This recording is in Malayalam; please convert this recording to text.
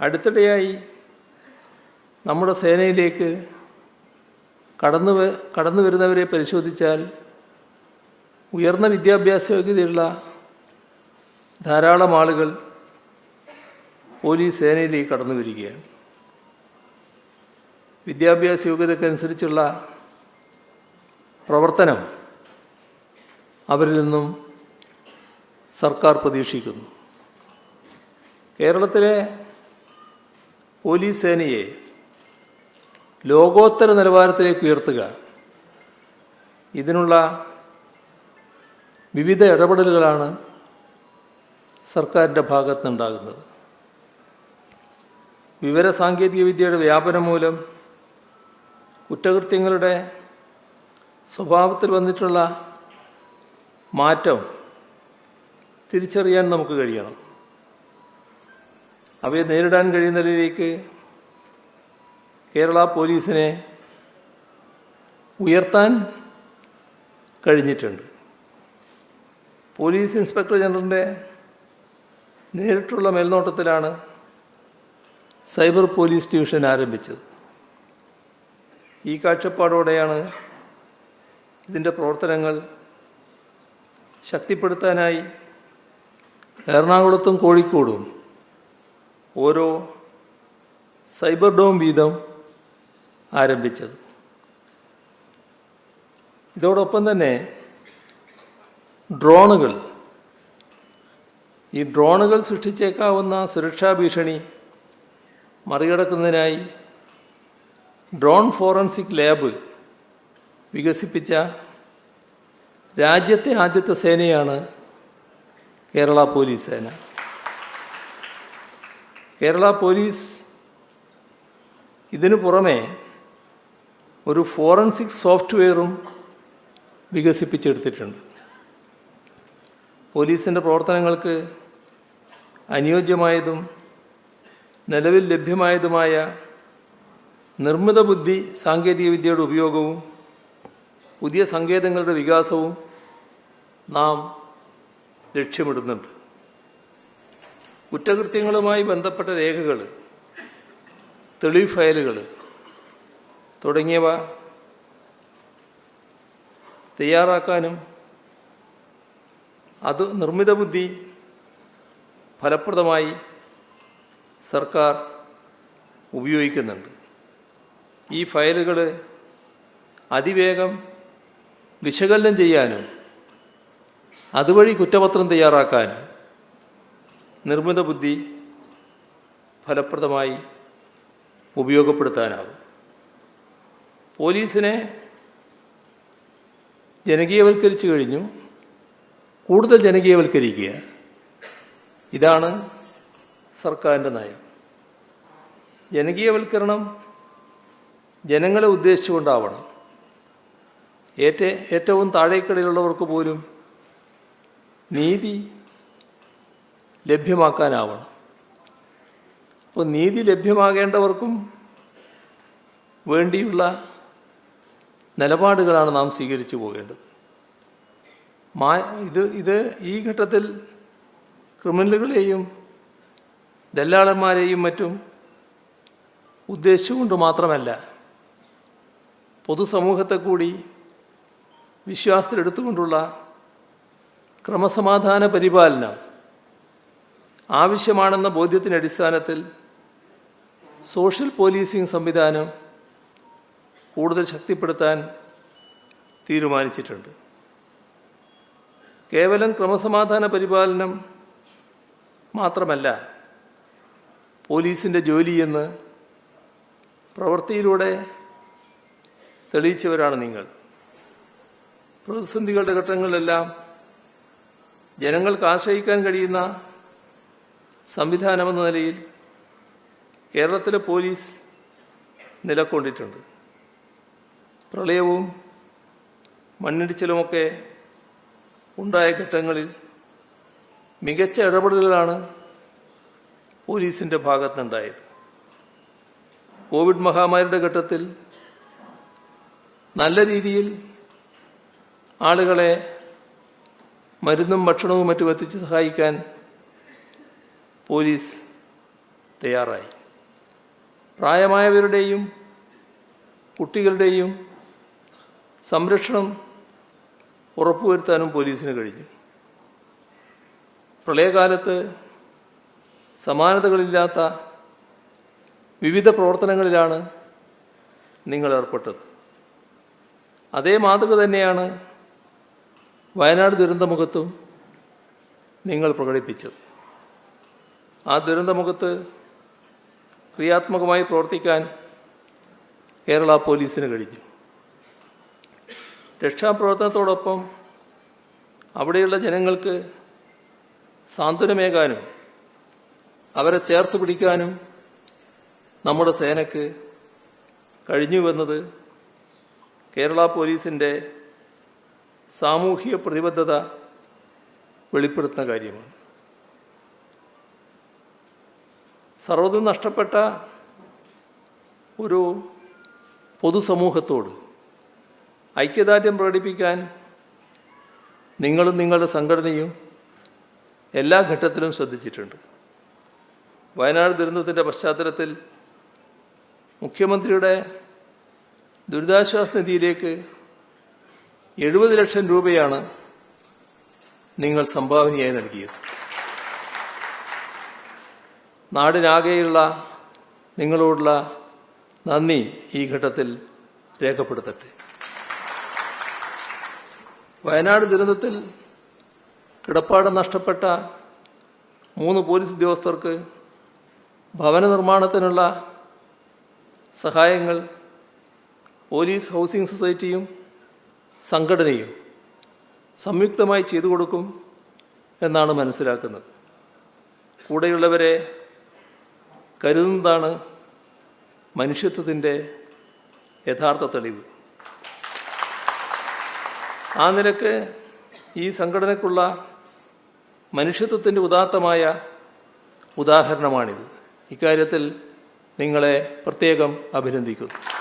അടുത്തിടെയായി നമ്മുടെ സേനയിലേക്ക് കടന്നു കടന്നു വരുന്നവരെ പരിശോധിച്ചാൽ ഉയർന്ന വിദ്യാഭ്യാസ യോഗ്യതയുള്ള ധാരാളം ആളുകൾ പോലീസ് സേനയിലേക്ക് കടന്നു വരികയാണ്. വിദ്യാഭ്യാസ യോഗ്യതക്കനുസരിച്ചുള്ള പ്രവർത്തനം അവരിൽ നിന്നും സർക്കാർ പ്രതീക്ഷിക്കുന്നു. കേരളത്തിലെ പോലീസ് സേനയെ ലോകോത്തര നിലവാരത്തിലേക്ക് ഉയർത്തുക. ഇതിനുള്ള വിവിധ ഇടപെടലുകളാണ് സർക്കാരിന്റെ ഭാഗത്തുനിന്നുണ്ടാകുന്നത്. വിവരസാങ്കേതിക വിദ്യയുടെ വ്യാപനം മൂലം കുറ്റകൃത്യങ്ങളുടെ സ്വഭാവത്തിൽ വന്നിട്ടുള്ള മാറ്റം തിരിച്ചറിയാൻ നമുക്ക് കഴിയണം. അവയെ നേരിടാൻ കഴിയുന്ന നിലയിലേക്ക് കേരള പോലീസിനെ ഉയർത്താൻ കഴിഞ്ഞിട്ടുണ്ട്. പോലീസ് ഇൻസ്പെക്ടർ ജനറലിന്റെ നേരിട്ടുള്ള മേൽനോട്ടത്തിലാണ് സൈബർ പോലീസ് ഡിവിഷൻ ആരംഭിച്ചത്. ഈ കാഴ്ചപ്പാടോടെയാണ് ഇതിന്റെ പ്രവർത്തനങ്ങൾ ശക്തിപ്പെടുത്താനായി എറണാകുളത്തും കോഴിക്കോടും ഓരോ സൈബർ ഡോം വീതം ആരംഭിച്ചത്. ഇതോടൊപ്പം തന്നെ ഡ്രോണുകൾ. ഈ ഡ്രോണുകൾ സൃഷ്ടിച്ചേക്കാവുന്ന സുരക്ഷാ ഭീഷണി മറികടക്കുന്നതിനായി ഡ്രോൺ ഫോറൻസിക് ലാബ് വികസിപ്പിച്ച രാജ്യത്തെ ആദ്യത്തെ സേനയാണ് കേരള പോലീസ് സേന. കേരള പോലീസ് ഇതിനു പുറമെ ഒരു ഫോറൻസിക് സോഫ്റ്റ്വെയറും വികസിപ്പിച്ചെടുത്തിട്ടുണ്ട്. പോലീസിന്റെ പ്രവർത്തനങ്ങൾക്ക് അനുയോജ്യമായതും നിലവിൽ ലഭ്യമായതുമായ നിർമ്മിത ബുദ്ധി സാങ്കേതികവിദ്യയുടെ ഉപയോഗവും പുതിയ സങ്കേതങ്ങളുടെ വികാസവും നാം ലക്ഷ്യമിടുന്നുണ്ട്. കുറ്റകൃത്യങ്ങളുമായി ബന്ധപ്പെട്ട രേഖകൾ തെളിവ് ഫയലുകൾ തുടങ്ങിയവ തയ്യാറാക്കാനും അത് നിർമ്മിത ബുദ്ധി ഫലപ്രദമായി സർക്കാർ ഉപയോഗിക്കുന്നുണ്ട്. ഈ ഫയലുകൾ അതിവേഗം വിശകലനം ചെയ്യാനും അതുവഴി കുറ്റപത്രം തയ്യാറാക്കാനും നിർമ്മിത ബുദ്ധി ഫലപ്രദമായി ഉപയോഗപ്പെടുത്താനാകും. പോലീസിനെ ജനകീയവൽക്കരിച്ചു കഴിഞ്ഞു. കൂടുതൽ ജനകീയവൽക്കരിക്കുക. ഇതാണ് സർക്കാരിന്റെ നയം. ജനകീയവൽക്കരണം ജനങ്ങളെ ഉദ്ദേശിച്ചുകൊണ്ടാവണം. ഏറ്റ ഏറ്റവും താഴേക്കിടയിലുള്ളവർക്ക് പോലും നീതി ലഭ്യമാക്കാനാവണം. അപ്പോൾ നീതി ലഭ്യമാകേണ്ടവർക്കും വേണ്ടിയുള്ള നിലപാടുകളാണ് നാം സ്വീകരിച്ചു പോകേണ്ടത്. മാ ഇത് ഇത് ഈ ഘട്ടത്തിൽ ക്രിമിനലുകളെയും ദല്ലാളന്മാരെയും മറ്റും ഉദ്ദേശിച്ചുകൊണ്ട് മാത്രമല്ല പൊതുസമൂഹത്തെ കൂടി വിശ്വാസത്തിലെടുത്തുകൊണ്ടുള്ള ക്രമസമാധാന പരിപാലനം ആവശ്യമാണെന്ന ബോധ്യത്തിന്റെ അടിസ്ഥാനത്തിൽ സോഷ്യൽ പോലീസിംഗ് സംവിധാനം കൂടുതൽ ശക്തിപ്പെടുത്താൻ തീരുമാനിച്ചിട്ടുണ്ട്. കേവലം ക്രമസമാധാന പരിപാലനം മാത്രമല്ല പോലീസിന്റെ ജോലിയെന്ന് പ്രവൃത്തിയിലൂടെ തെളിയിച്ചവരാണ് നിങ്ങൾ. പ്രതിസന്ധികളുടെ ഘട്ടങ്ങളിലെല്ലാം ജനങ്ങൾക്ക് ആശ്രയിക്കാൻ കഴിയുന്ന സംവിധാനമെന്ന നിലയിൽ കേരളത്തിലെ പോലീസ് നിലക്കൊണ്ടിട്ടുണ്ട്. പ്രളയവും മണ്ണിടിച്ചിലുമൊക്കെ ഉണ്ടായ ഘട്ടങ്ങളിൽ മികച്ച ഇടപെടലുകളാണ് പോലീസിന്റെ ഭാഗത്തുനിന്നുണ്ടായത്. കോവിഡ് മഹാമാരിയുടെ ഘട്ടത്തിൽ നല്ല രീതിയിൽ ആളുകളെ മരുന്നും ഭക്ഷണവും മറ്റും എത്തിച്ച് സഹായിക്കാൻ പോലീസ് തയ്യാറായി. പ്രായമായവരുടെയും കുട്ടികളുടെയും സംരക്ഷണം ഉറപ്പുവരുത്താനും പോലീസിന് കഴിഞ്ഞു. പ്രളയകാലത്ത് സമാനതകളില്ലാത്ത വിവിധ പ്രവർത്തനങ്ങളിലാണ് നിങ്ങൾ ഏർപ്പെട്ടത്. അതേ മാതൃക തന്നെയാണ് വയനാട് ദുരന്തമുഖത്തും നിങ്ങൾ പ്രകടിപ്പിച്ചത്. ആ ദുരന്തമുഖത്ത് ക്രിയാത്മകമായി പ്രവർത്തിക്കാൻ കേരള പോലീസിന് കഴിഞ്ഞു. രക്ഷാപ്രവർത്തനത്തോടൊപ്പം അവിടെയുള്ള ജനങ്ങൾക്ക് സാന്ത്വനമേകാനും അവരെ ചേർത്ത് പിടിക്കാനും നമ്മുടെ സേനയ്ക്ക് കഴിഞ്ഞുവെന്നത് കേരള പോലീസിന്റെ സാമൂഹിക പ്രതിബദ്ധത വെളിപ്പെടുത്തുന്ന കാര്യമാണ്. സർവതും നഷ്ടപ്പെട്ട ഒരു പൊതുസമൂഹത്തോട് ഐക്യദാർഢ്യം പ്രകടിപ്പിക്കാൻ നിങ്ങളും നിങ്ങളുടെ സംഘടനയും എല്ലാ ഘട്ടത്തിലും ശ്രദ്ധിച്ചിട്ടുണ്ട്. വയനാട് ദുരന്തത്തിന്റെ പശ്ചാത്തലത്തിൽ മുഖ്യമന്ത്രിയുടെ ദുരിതാശ്വാസ നിധിയിലേക്ക് എഴുപത് ലക്ഷം രൂപയാണ് നിങ്ങൾ സംഭാവനയായി നൽകിയത്. നാടിനാകെയുള്ള നിങ്ങളോടുള്ള നന്ദി ഈ ഘട്ടത്തിൽ രേഖപ്പെടുത്തട്ടെ. വയനാട് ദുരന്തത്തിൽ കിടപ്പാടം നഷ്ടപ്പെട്ട മൂന്ന് പോലീസ് ഉദ്യോഗസ്ഥർക്ക് ഭവന നിർമ്മാണത്തിനുള്ള സഹായങ്ങൾ പോലീസ് ഹൗസിംഗ് സൊസൈറ്റിയും സംഘടനയും സംയുക്തമായി ചെയ്തു കൊടുക്കും എന്നാണ് മനസ്സിലാക്കുന്നത്. കൂടെയുള്ളവരെ കരുതുന്നതാണ് മനുഷ്യത്വത്തിന്റെ യഥാർത്ഥ തെളിവ്. ആ നിലയ്ക്ക് ഈ സംഘടനയ്ക്കുള്ള മനുഷ്യത്വത്തിന്റെ ഉദാത്തമായ ഉദാഹരണമാണിത്. ഇക്കാര്യത്തിൽ നിങ്ങളെ പ്രത്യേകം അഭിനന്ദിക്കുന്നു.